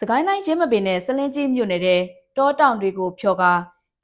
စကိုင်းတိုင်းရင်းမပင်နဲ့စလင်းကြီးမြို့နယ်တဲ့တောတောင်တွေကိုဖျော်ကာ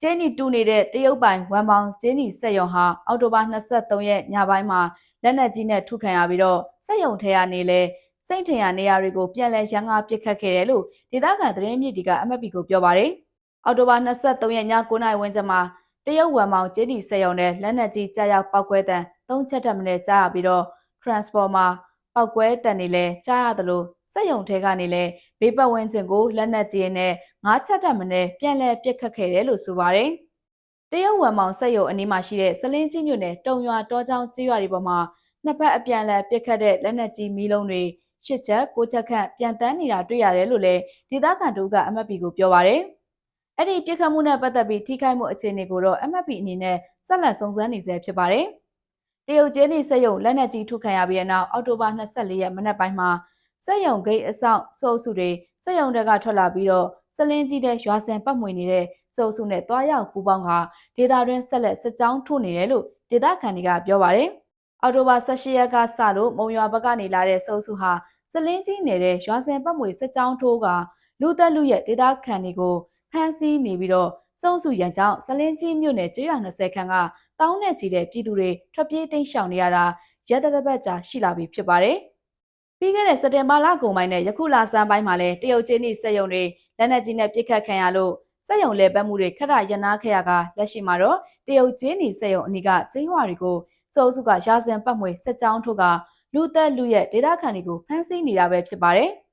ကျင်းနီတူနေတဲ့တရုတ်ပိုင်ဝမ်ပေါင်ကျင်းနီစက်ရုံဟာအောက်တိုဘာ23ရက်ညပိုင်းမှာလက်နက်ကြီးနဲ့ထုခံရပြီးတော့စက်ရုံထဲကနေလဲစိတ်ထင်ရနေရာတွေကိုပြန်လည်ရန်ကားပစ်ခတ်ခဲ့တယ်လို့ဒေသခံသတင်းမြစ်တီကအမတ်ပီကိုပြောပါတယ်။အောက်တိုဘာ23ရက်ည9:00နာရီဝန်းကျင်မှာတရုတ်ဝမ်ပေါင်ကျင်းနီစက်ရုံနဲ့လက်နက်ကြီးကြားရောက်ပောက်ကွဲတံ၃ချက်တက်မနဲ့ကြားရပြီးတော့ transformer ပောက်ကွဲတံတွေလည်းကြားရတယ်လို့ စက်ရုံထဲကနေလည်းဘေးပတ်ဝန်းကျင်ကိုလက်နက်ကြီးနဲ့ငါးချက်တက်မနဲ့ပြန်လဲပစ်ခတ်ခဲ့တယ်လို့ဆိုပါတယ်။တရုတ်ဝမ်မောင်စက်ရုံအနီးမှာရှိတဲ့စလင်းကြီးမြို့နယ်တုံရွာတောချောင်းကြီးရွာတွေပေါ်မှာနှစ်ဖက်အပြန်အလှန်ပစ်ခတ်တဲ့လက်နက်ကြီးမီးလုံးတွေရှစ်ချက်ကိုချက်ခန့်ပြန်တန်းနေတာတွေ့ရတယ်လို့လည်းဒေသခံတို့ကအမတ်ပီကိုပြောပါတယ်။အဲ့ဒီပစ်ခတ်မှုနဲ့ပတ်သက်ပြီးထိခိုက်မှုအခြေအနေကိုတော့အမတ်ပီအနေနဲ့ဆက်လက်စုံစမ်းနေဆဲဖြစ်ပါတယ်။တရုတ်ကျင်းနေစက်ရုံလက်နက်ကြီးထုခံရပြီးတဲ့နောက်အောက်တိုဘာ24ရက်မနက်ပိုင်းမှာ စက်ရုံဂိတ်အဆောင်စိုးစုတွေစက်ရုံတွေကထွက်လာပြီးတော့စလင်းကြီးတဲ့ရွာစံပတ်မွေနေတဲ့စိုးစုနဲ့တွားရောက်ပူပေါင်းကဒေတာတွင်းဆက်လက်စစ်ကြောင်းထိုးနေတယ်လို့ဒေတာခန်တွေကပြောပါတယ်။အော်တိုဘာ18ရက်ကစလို့မုံရွာဘက်ကနေလာတဲ့စိုးစုဟာစလင်းကြီးနေတဲ့ရွာစံပတ်မွေစစ်ကြောင်းထိုးကလူသက်လူရဲ့ဒေတာခန်တွေကိုဖမ်းဆီးနေပြီးတော့စုံစုရန်ကြောင့်စလင်းကြီးမြို့နယ်ကျေးရွာ20ခန်းကတောင်းနဲ့ချီတဲ့ပြည်သူတွေထွက်ပြေးတိမ်းရှောင်နေရတာရက်တသက်ကြာရှိလာပြီဖြစ်ပါတယ်။ ပြီးခဲ့တဲ့စက်တင်ဘာလကုန်ပိုင်းနဲ့ယခုလဆန်းပိုင်းမှာလည်းတရုတ်ချင်းနှိစက်ရုံတွေလက်နက်ကြီးနဲ့ပစ်ခတ်ခံရလို့စက်ရုံလဲပတ်မှုတွေခက်တာရနာခဲ့ရကလက်ရှိမှာတော့တရုတ်ချင်းနှိစက်ရုံအနီးကကျင်းဝါတွေကိုစိုးစုကရာဇန်ပတ်မွေစက်ကြောင်းထုတ်ကလူသက်လူရဲ့ဒေသခံတွေကိုဖမ်းဆီးနေတာပဲဖြစ်ပါတယ်။